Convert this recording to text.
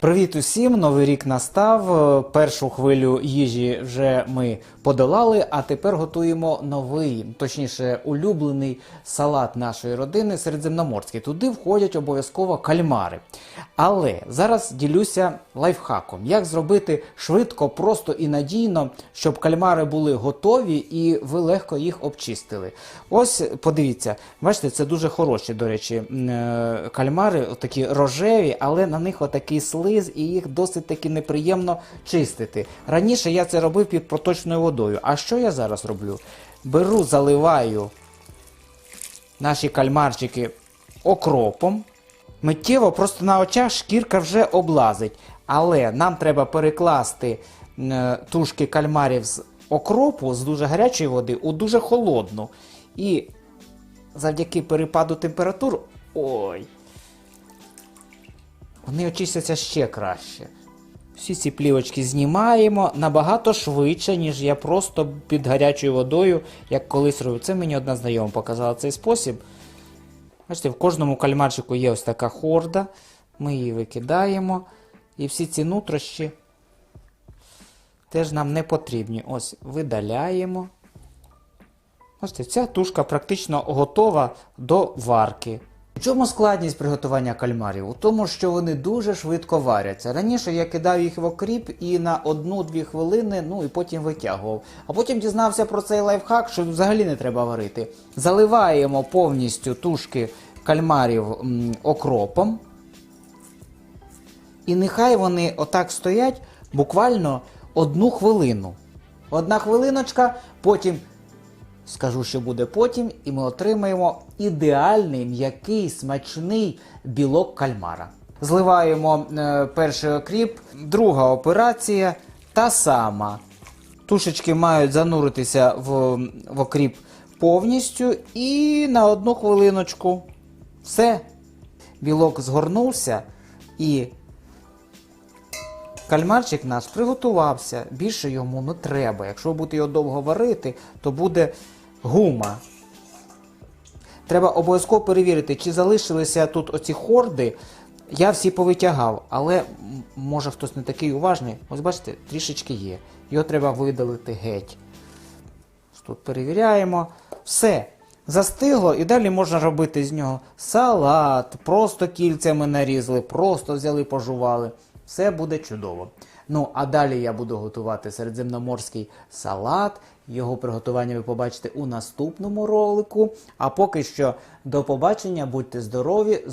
Привіт усім! Новий рік настав. Е, Першу хвилю їжі вже ми подолали, а тепер готуємо новий, точніше, улюблений салат нашої родини середземноморський. Туди входять обов'язково кальмари. Але зараз ділюся лайфхаком, як зробити швидко, просто і надійно, щоб кальмари були готові і ви легко їх обчистили. Ось подивіться, бачите, це дуже хороші, до речі, е, кальмари, такі рожеві, але на них отакий слиз, і їх досить таки неприємно чистити. Раніше я це робив під проточною водою. А що я зараз роблю? Беру, заливаю наші кальмарчики окропом. Миттєво просто на очах шкірка вже облазить. Але нам треба перекласти е, тушки кальмарів з окропу з дуже гарячої води у дуже холодну. І завдяки перепаду температур. Ой. Вони очистяться ще краще. Всі ці плівочки знімаємо набагато швидше, ніж я просто під гарячою водою, як колись робив. Це мені одна знайома показала цей спосіб. Бачите, в кожному кальмарчику є ось така хорда. Ми її викидаємо. І всі ці нутрощі теж нам не потрібні. Ось видаляємо. Бачите, ця тушка практично готова до варки. В чому складність приготування кальмарів? У тому, що вони дуже швидко варяться. Раніше я кидав їх в окріп і на 1-2 хвилини, ну і потім витягував. А потім дізнався про цей лайфхак, що взагалі не треба варити. Заливаємо повністю тушки кальмарів м, окропом. І нехай вони отак стоять буквально одну хвилину. Одна хвилиночка, потім скажу, що буде потім, і ми отримаємо ідеальний м'який смачний білок кальмара. Зливаємо е, перший окріп, друга операція та сама. Тушечки мають зануритися в, в окріп повністю і на одну хвилиночку. Все. Білок згорнувся і Кальмарчик наш приготувався, більше йому не треба. Якщо ви будете його довго варити, то буде гума. Треба обов'язково перевірити, чи залишилися тут оці хорди. Я всі повитягав, але може хтось не такий уважний. Ось бачите, трішечки є. Його треба видалити геть. Тут перевіряємо. Все. Застигло, і далі можна робити з нього салат, просто кільцями нарізали, просто взяли, пожували. Все буде чудово. Ну, а далі я буду готувати середземноморський салат. Його приготування ви побачите у наступному ролику. А поки що до побачення, будьте здорові.